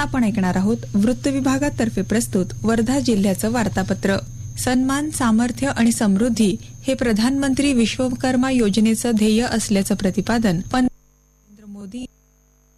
आता आपण ऐकणार आहोत वृत्त विभागातर्फे प्रस्तुत वर्धा जिल्ह्याचं वार्तापत्र. सन्मान सामर्थ्य आणि समृद्धी हे प्रधानमंत्री विश्वकर्मा योजनेचं ध्येय असल्याचं प्रतिपादन नरेंद्र मोदी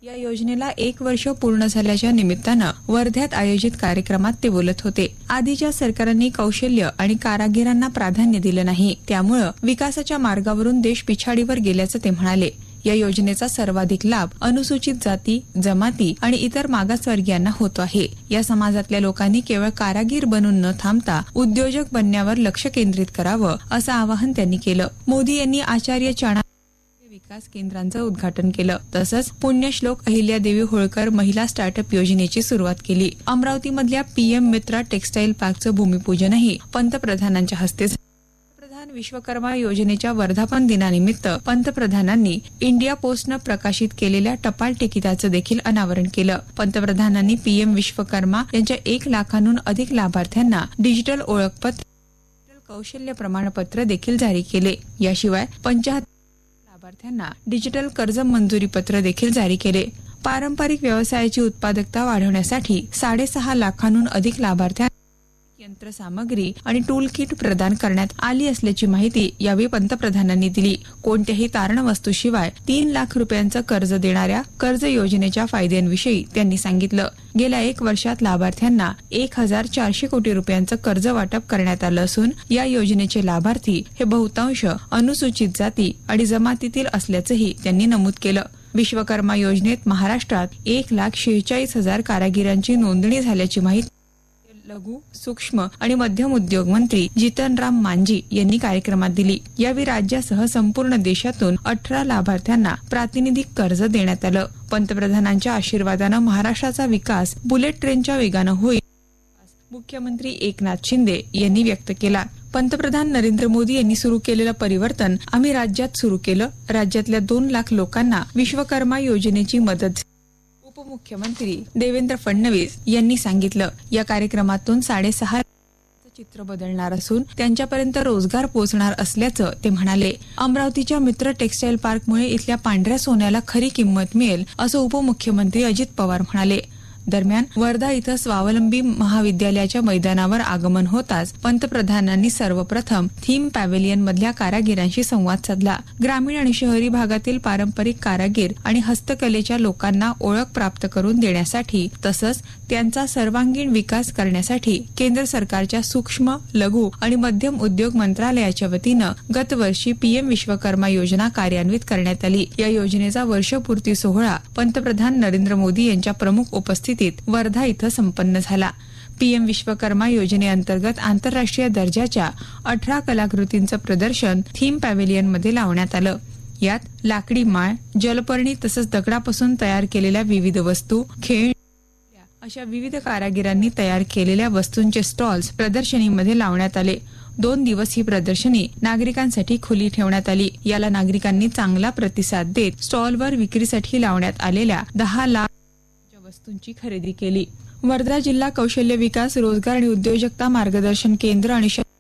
या योजनेला एक वर्ष पूर्ण झाल्याच्या निमित्तानं वर्ध्यात आयोजित कार्यक्रमात ते बोलत होते. आधीच्या सरकारांनी कौशल्य आणि कारागिरांना प्राधान्य दिलं नाही. त्यामुळं विकासाच्या मार्गावरून देश पिछाडीवर गेल्याचं ते म्हणाले. या योजनेचा सर्वाधिक लाभ अनुसूचित जाती जमाती आणि इतर मागासवर्गीयांना होतो आहे. या समाजातल्या लोकांनी केवळ कारागीर बनून न थांबता उद्योजक बनण्यावर लक्ष केंद्रित करावं असं आवाहन त्यांनी केलं. मोदी यांनी आचार्य चाणा विकास केंद्रांचं उद्घाटन केलं. तसंच पुण्यश्लोक अहिल्यादेवी होळकर महिला स्टार्टअप योजनेची सुरुवात केली. अमरावतीमधल्या पीएम मित्रा टेक्स्टाईल पार्कचं भूमिपूजनही पंतप्रधानांच्या हस्ते झालं. विश्वकर्मा योजनेच्या वर्धापन दिनानिमित्त पंतप्रधानांनी इंडिया पोस्टनं प्रकाशित केलेल्या टपाल तिकिटाचं देखील अनावरण केलं. पंतप्रधानांनी पीएम विश्वकर्मा यांच्या एक लाखांहून अधिक लाभार्थ्यांना डिजिटल ओळखपत्र डिजिटल कौशल्य प्रमाणपत्र देखील जारी केले. याशिवाय पंचाहत्तर लाभार्थ्यांना डिजिटल कर्ज मंजुरी पत्र देखील जारी केले. पारंपरिक व्यवसायाची उत्पादकता वाढवण्यासाठी साडेसहा लाखांहून अधिक लाभार्थ्यांना यंत्रसामग्री आणि टूल किट प्रदान करण्यात आली असल्याची माहिती यावेळी पंतप्रधानांनी दिली. कोणत्याही तारण वस्तूशिवाय तीन लाख रुपयांचं कर्ज देणाऱ्या कर्ज योजनेच्या फायद्यांविषयी त्यांनी सांगितलं. गेल्या एक वर्षात लाभार्थ्यांना एक हजार चारशे कोटी रुपयांचं कर्ज वाटप करण्यात आलं असून या योजनेचे लाभार्थी हे बहुतांश अनुसूचित जाती आणि जमातीतील असल्याचंही त्यांनी नमूद केलं. विश्वकर्मा योजनेत महाराष्ट्रात एक लाख शेहेचाळीस हजार कारागिरांची नोंदणी झाल्याची माहिती लघु सूक्ष्म आणि मध्यम उद्योग मंत्री जितनराम मांझी यांनी कार्यक्रमात दिली. यावेळी राज्यासह संपूर्ण देशातून अठरा लाभार्थ्यांना प्रातिनिधिक कर्ज देण्यात आलं. पंतप्रधानांच्या आशीर्वादानं महाराष्ट्राचा विकास बुलेट ट्रेनच्या वेगानं होईल मुख्यमंत्री एकनाथ शिंदे यांनी व्यक्त केला. पंतप्रधान नरेंद्र मोदी यांनी सुरू केलेलं परिवर्तन आम्ही राज्यात सुरू केलं. राज्यातल्या दोन लाख लोकांना विश्वकर्मा योजनेची मदत उपमुख्यमंत्री देवेंद्र फडणवीस यांनी सांगितलं या कार्यक्रमातून साडेसहा चित्र बदलणार असून त्यांच्यापर्यंत रोजगार पोहोचणार असल्याचं ते म्हणाले. अमरावतीच्या मित्र टेक्स्टाईल पार्कमुळे इथल्या पांढऱ्या सोन्याला खरी किंमत मिळेल असं उपमुख्यमंत्री अजित पवार म्हणाले. दरम्यान वर्धा इथं स्वावलंबी महाविद्यालयाच्या मैदानावर आगमन होताच पंतप्रधानांनी सर्वप्रथम थीम पॅव्हेलियन मधल्या कारागिरांशी संवाद साधला. ग्रामीण आणि शहरी भागातील पारंपरिक कारागीर आणि हस्तकलेच्या लोकांना ओळख प्राप्त करून देण्यासाठी तसंच त्यांचा सर्वांगीण विकास करण्यासाठी केंद्र सरकारच्या सूक्ष्म लघु आणि मध्यम उद्योग मंत्रालयाच्या वतीनं गतवर्षी पीएम विश्वकर्मा योजना कार्यान्वित करण्यात आली. या योजनेचा वर्षपूर्ती सोहळा पंतप्रधान नरेंद्र मोदी यांच्या प्रमुख उपस्थितीत वर्धा इथं संपन्न झाला. पीएम विश्वकर्मा योजनेअंतर्गत आंतरराष्ट्रीय दर्जाच्या अठरा कलाकृतींचं प्रदर्शन थीम पॅव्हेलियनमध्ये लावण्यात आलं. यात लाकडी माळ जलपर्णी तसंच दगडापासून तयार केलेल्या विविध वस्तू खेळ अशा विविध कारागिरांनी तयार केलेल्या वस्तूंचे स्टॉल्स प्रदर्शनीमध्ये लावण्यात आले. दोन दिवस ही प्रदर्शनी नागरिकांसाठी खुली ठेवण्यात आली. याला नागरिकांनी चांगला प्रतिसाद देत स्टॉलवर विक्रीसाठी लावण्यात आलेल्या दहा लाख वस्तूंची खरेदी केली. वर्धा जिल्हा कौशल्य विकास रोजगार आणि उद्योजकता मार्गदर्शन केंद्र आणि औद्योगिक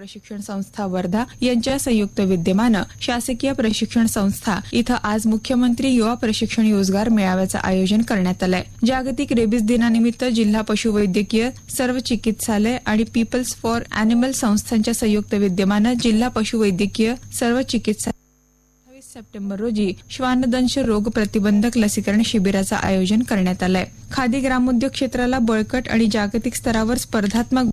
प्रशिक्षण संस्था वर्धा यांच्या संयुक्त विद्यमानं शासकीय प्रशिक्षण संस्था इथं आज मुख्यमंत्री युवा प्रशिक्षण रोजगार मेळाव्याचं आयोजन करण्यात आलंय. जागतिक रेबीज दिनानिमित्त जिल्हा पशुवैद्यकीय सर्व चिकित्सालय आणि पीपल्स फॉर अॅनिमल संस्थांच्या संयुक्त विद्यमानं जिल्हा पशुवैद्यकीय सर्व चिकित्सा सप्टेंबर रोजी श्वानदंश रोग प्रतिबंधक लसीकरण शिबिराचं आयोजन करण्यात आलंय. खादी ग्रामोद्योग क्षेत्राला बळकट आणि जागतिक स्तरावर स्पर्धात्मक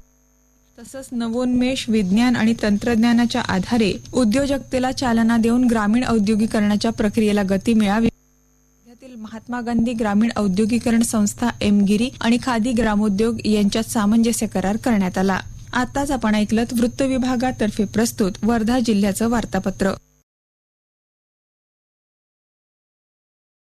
तसंच नवोन्मेष विज्ञान आणि तंत्रज्ञानाच्या आधारे उद्योजकतेला चालना देऊन ग्रामीण औद्योगिकरणाच्या प्रक्रियेला गती मिळावी. महात्मा गांधी ग्रामीण औद्योगिकरण संस्था एमगिरी आणि खादी ग्रामोद्योग यांच्यात सामंजस्य करार करण्यात आला. आताच आपण ऐकलत वृत्त विभागातर्फे प्रस्तुत वर्धा जिल्ह्याचं वार्तापत्र.